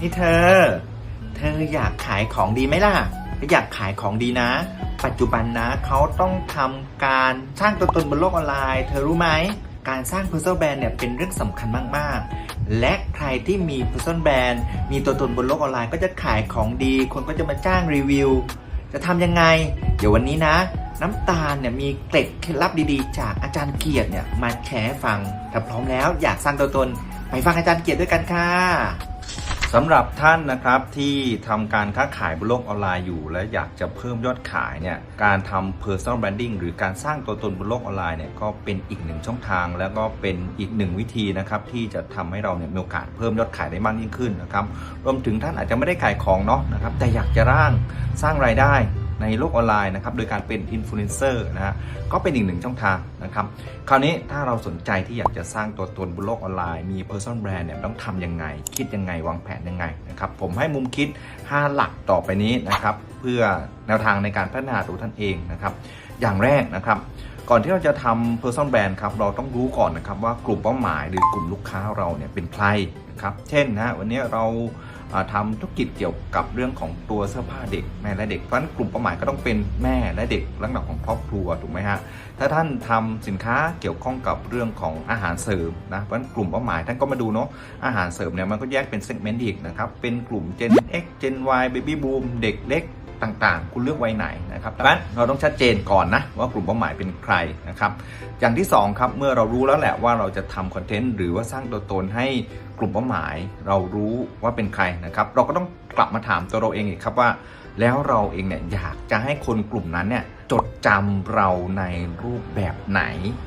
นี่เธอ เธออยากขายของดีไหมล่ะ อยากขายของดีนะ ปัจจุบันนะเขาต้องทำการสร้างตัวตนบนโลกออนไลน์ เธอรู้ไหม การสร้าง personal brand เนี่ยเป็นเรื่องสำคัญมาก ๆ และใครที่มี personal brand มีตัวตนบนโลกออนไลน์ก็จะขายของดี คนก็จะมาจ้างรีวิว จะทำยังไง เดี๋ยววันนี้นะ น้ำตาลเนี่ยมีเกร็ดเคล็ดลับดีๆ จากอาจารย์เกียรติเนี่ยมาแชร์ให้ฟัง ถ้าพร้อมแล้วอยากสร้างตัวตนไปฟังอาจารย์เกียรติด้วยกันค่ะ สำหรับท่านนะครับที่ทำการค้าขายบนโลกออนไลน์อยู่ และอยากจะเพิ่มยอดขายเนี่ยการทำ personal branding หรือการสร้างตัวตนบนโลกออนไลน์เนี่ยก็เป็นอีกหนึ่งช่องทาง แล้วก็เป็นอีกหนึ่งวิธีนะครับที่จะทำให้เราเนี่ยมีโอกาสเพิ่มยอดขายได้มากยิ่งขึ้นนะครับรวมถึงท่านอาจจะไม่ได้ขายของเนาะนะครับแต่อยากจะร่างสร้างรายได้ ในโลกออนไลน์นะครับ โดยการเป็นอินฟลูเอนเซอร์นะฮะ ก็เป็นอีกหนึ่งช่องทางนะครับ คราวนี้ถ้าเราสนใจที่อยากจะสร้างตัวตนบนโลกออนไลน์ มีเพอร์ซอนแบรนด์เนี่ยต้องทำยังไง คิดยังไง วางแผนยังไงนะครับ ผมให้มุมคิด 5 หลักต่อไปนี้นะครับ เพื่อแนวทางในการพัฒนาตัวท่านเองนะครับ อย่างแรกนะครับ ก่อนที่เราจะทำ personal brand ครับเราต้องรู้ก่อนนะครับว่ากลุ่มเป้าหมายหรือกลุ่มลูกค้าเราเนี่ยเป็นใครนะครับเช่นนะฮะวันนี้เราทำธุรกิจเกี่ยวกับเรื่องของตัวเสื้อผ้าเด็กแม่และเด็กเพราะนั้นกลุ่มเป้าหมายก็ต้องเป็นแม่และเด็กลักษณะของครอบครัวถูกไหมฮะถ้าท่านทำสินค้าเกี่ยวข้องกับเรื่องของอาหารเสริมนะเพราะนั้นกลุ่มเป้าหมายท่านก็มาดูเนาะอาหารเสริมเนี่ยมันก็แยกเป็นเซกเมนต์อีกนะครับเป็นกลุ่ม Gen X Gen Y Baby Boom เด็กเล็ก ต่างๆ คุณเลือกวัยไหนนะครับดังนั้นเราต้องชัดเจนก่อนนะว่ากลุ่มเป้าหมายเป็นใครนะครับ อย่างที่สองครับเมื่อเรารู้แล้วแหละว่าเราจะทำคอนเทนต์หรือว่าสร้างตัวตนให้ กลุ่มเป้าหมาย เรารู้ว่าเป็นใครนะครับ เราก็ต้องกลับมาถามตัวเราเองอีกครับว่า แล้วเราเองเนี่ยอยากจะให้คนกลุ่มนั้นเนี่ยจดจำเราในรูปแบบไหน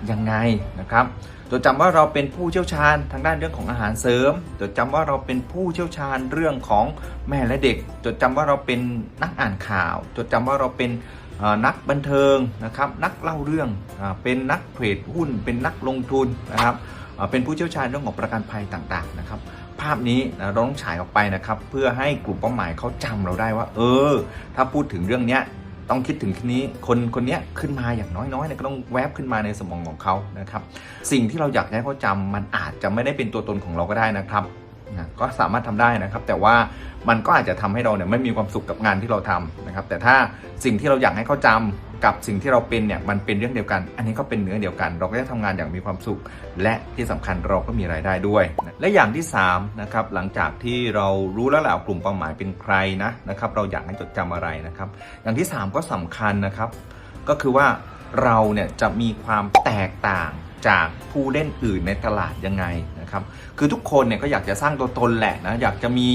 ยังไงนะครับจดจำว่าเราเป็นผู้เชี่ยวชาญทางด้านเรื่องของอาหารเสริม จดจำว่าเราเป็นผู้เชี่ยวชาญเรื่องของแม่และเด็ก จดจำว่าเราเป็นนักอ่านข่าว จดจำว่าเราเป็นนักบันเทิงนะครับ นักเล่าเรื่อง เป็นนักเทรดหุ้น เป็นนักลงทุนนะครับ เป็นผู้เชี่ยวชาญเรื่องของประกันภัยต่างๆนะครับภาพนี้นะเราต้องฉายออกไปนะครับ เพื่อให้กลุ่มเป้าหมายเขาจำเราได้ว่า เออ ถ้าพูดถึงเรื่องเนี้ยต้องคิดถึงคนนี้คนคนเนี้ยขึ้นมาอย่างน้อยๆเนี่ยก็ต้องแวบขึ้นมาในสมองของเขานะครับ สิ่งที่เราอยากให้เขาจำมันอาจจะไม่ได้เป็นตัวตนของเราก็ได้นะครับนะก็สามารถทำได้นะครับ แต่ว่ามันก็อาจจะทำให้เราเนี่ยไม่มีความสุขกับงานที่เราทำนะครับ แต่ถ้าสิ่งที่เราอยากให้เขาจำ กับสิ่งที่เราเป็นเนี่ยมันเป็นเรื่องเดียวกัน อันนี้ก็เป็นเนื้อเดียวกัน เราก็จะทำงานอย่างมีความสุข และที่สำคัญเราก็มีรายได้ด้วย และอย่างที่3นะครับหลังจากที่เรารู้แล้วแหละกลุ่มเป้าหมายเป็นใครนะนะครับเราอยากให้จดจำอะไรนะครับ อย่างที่ 3 ก็สำคัญนะครับ ก็คือว่าเราเนี่ยจะมีความแตกต่างจากผู้เล่นอื่นในตลาดยังไงนะครับ คือทุกคนเนี่ยก็อยากจะสร้างตัวตนแหละนะอยากจะมี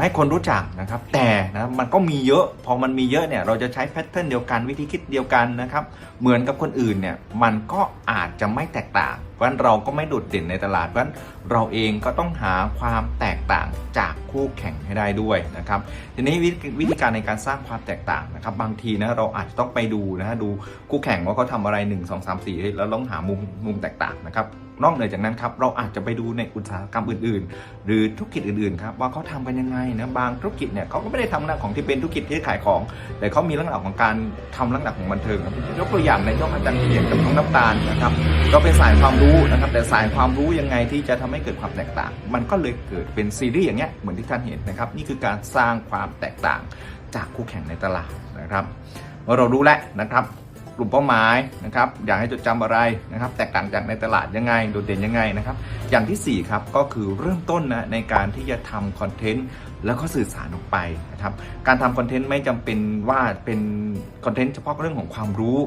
ให้คนรู้จักนะครับ แต่นะมันก็มีเยอะ พอมันมีเยอะเนี่ยเราจะใช้แพทเทิร์นเดียวกันวิธีคิดเดียวกันนะครับ เหมือนกับคนอื่นเนี่ยมันก็อาจจะไม่แตกต่างเพราะฉะนั้นเราก็ไม่โดดเด่นในตลาดเพราะฉะนั้นเราเองก็ต้องหาความแตกต่างจากคู่แข่งให้ได้ด้วยนะครับทีนี้วิธีการในการสร้างความแตกต่างนะครับบางทีนะเราอาจจะต้องไปดูนะฮะดูคู่แข่งว่าเขาทำอะไร 1 2 3 4 แล้วต้องหามุมมุมแตกต่างนะครับนอกเหนือจากนั้นครับเราอาจจะไปดูในอุตสาหกรรมอื่น ๆ หรือธุรกิจอื่นๆครับว่าเขาทำกันยังไงนะบางธุรกิจเนี่ยเขาก็ไม่ได้ทำลักษณะของที่เป็นธุรกิจที่ขายของ แต่เขามีลักษณะของการทำลักษณะของบันเทิงยกตัวอย่างในช่องอาจารย์เขียนกับน้องน้ำตาลนะครับก็เป็นสายความรู้นะครับแต่สายความรู้ยังไงที่จะทำให้เกิดความแตกต่าง มันก็เลยเกิดเป็นซีรีส์อย่างเงี้ยเหมือนที่ท่านเห็นนะครับนี่คือการสร้างความแตกต่างจากคู่แข่งในตลาดนะครับเมื่อเรารู้แล้วนะครับกลุ่มเป้าหมายนะครับอยากให้จดจำอะไรนะครับ แตกต่างจากในตลาดยังไงโดดเด่นยังไงนะครับ อย่างที่ 4 ครับ ก็คือเริ่มต้นนะในการที่จะทำคอนเทนต์แล้วก็สื่อสารออกไปนะครับ การทำคอนเทนต์ไม่จำเป็นว่าเป็นคอนเทนต์เฉพาะเรื่องของความรู้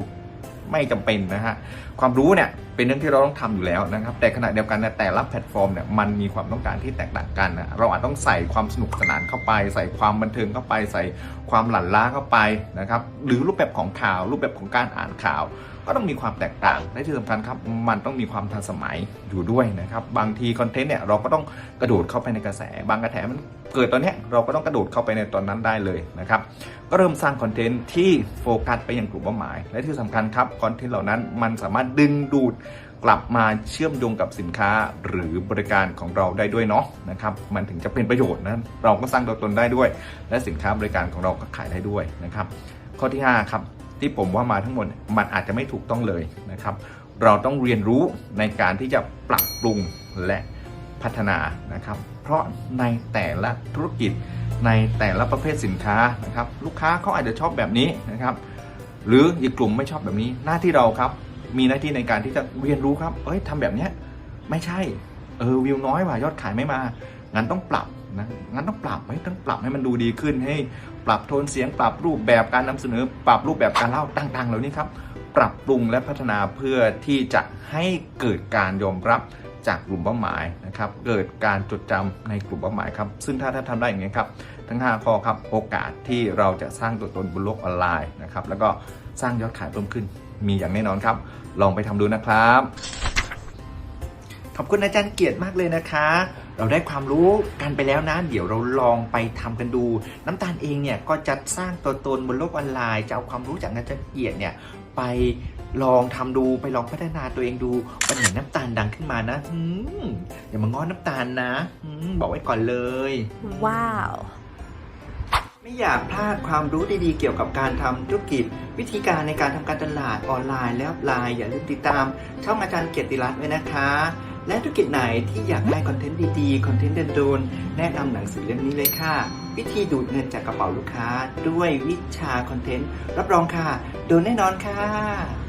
ไม่จำเป็นนะฮะความรู้เนี่ยเป็นเรื่องที่เราต้องทำอยู่แล้วนะครับ แต่ขณะเดียวกันเนยแต่ละแพลตฟอร์มเนี่ยมันมีความต้องการที่แตกต่างกันนะเราอาจต้องใส่ความสนุกสนานเข้าไป ใส่ความบันเทิงเข้าไป ใส่ความหลั่นล้าเข้าไปนะครับหรือรูปแบบของข่าวรูปแบบของการอ่านข่าว ก็ต้องมีความแตกต่างและที่สำคัญครับมันต้องมีความทันสมัยอยู่ด้วยนะครับบางทีคอนเทนต์เนี่ยเราก็ต้องกระโดดเข้าไปในกระแส บางกระแสมันเกิดตอนนี้เราก็ต้องกระโดดเข้าไปในตอนนั้นได้เลยนะครับก็เริ่มสร้างคอนเทนต์ที่โฟกัสไปยังกลุ่มเป้าหมาย และที่สำคัญครับคอนเทนต์เหล่านั้น มันสามารถดึงดูดกลับมาเชื่อมโยงกับสินค้าหรือบริการของเราได้ด้วยเนาะนะครับมันถึงจะเป็นประโยชน์นะเราก็สร้างตัวตนได้ด้วย และสินค้าบริการของเราก็ขายได้ด้วยนะครับข้อที่5ครับที่ผมว่ามาทั้งหมดมันอาจจะไม่ถูกต้องเลยนะครับ เราต้องเรียนรู้ในการที่จะปรับปรุงและพัฒนานะครับ เพราะในแต่ละธุรกิจในแต่ละประเภทสินค้านะครับ ลูกค้าเขาอาจจะชอบแบบนี้นะครับ หรืออีกกลุ่มไม่ชอบแบบนี้ หน้าที่เราครับ มีหน้าที่ในการที่จะเรียนรู้ครับ เอ้ยทำแบบเนี้ยไม่ใช่ เออวิวน้อยว่ะยอดขายไม่มา งั้นต้องปรับนะงั้นต้องปรับให้ต้องปรับให้มันดูดีขึ้นให้ ปรับโทนเสียงปรับรูปแบบการนำเสนอ ปรับรูปแบบการเล่าต่างๆ เหล่านี้ครับ ปรับปรุงและพัฒนาเพื่อที่จะให้เกิดการยอมรับจากกลุ่มเป้าหมายนะครับ เกิดการจดจำในกลุ่มเป้าหมายครับ ซึ่งถ้าท่านทำได้อย่างนี้ครับ ทั้ง 5 ข้อครับโอกาสที่เราจะสร้างตัวตนบนโลกออนไลน์นะครับแล้วก็สร้างยอดขายเพิ่มขึ้น มีอย่างแน่นอนครับ ลองไปทำดูนะครับ ขอบคุณอาจารย์เกียรติมากเลยนะคะ เราได้ความรู้กันไปแล้วนะ เดี๋ยวเราลองไปทำกันดู น้ำตาลเองเนี่ยก็จะสร้างตัวตนบนโลกออนไลน์จะเอาความรู้จากอาจารย์เกียรติเนี่ยไปลองทำดูไปลองพัฒนาตัวเองดูวันไหนน้ำตาลดังขึ้นมานะหืมอย่ามาง้อน้ำตาลนะหืมบอกไว้ก่อนเลย ว้าว ไม่อยากพลาดความรู้ดีๆ เกี่ยวกับการทำธุรกิจ วิธีการในการทำการตลาดออนไลน์และออฟไลน์อย่าลืมติดตาม ช่องอาจารย์เกียรติรัตน์ไว้นะคะ และธุรกิจไหนที่อยากได้คอนเทนต์ดีๆ คอนเทนต์เด่นๆแนะนำหนังสือเล่มนี้เลยค่ะ วิธีดูดเงินจากกระเป๋าลูกค้า ด้วยวิชาคอนเทนต์รับรองค่ะ โดนแน่นอนค่ะ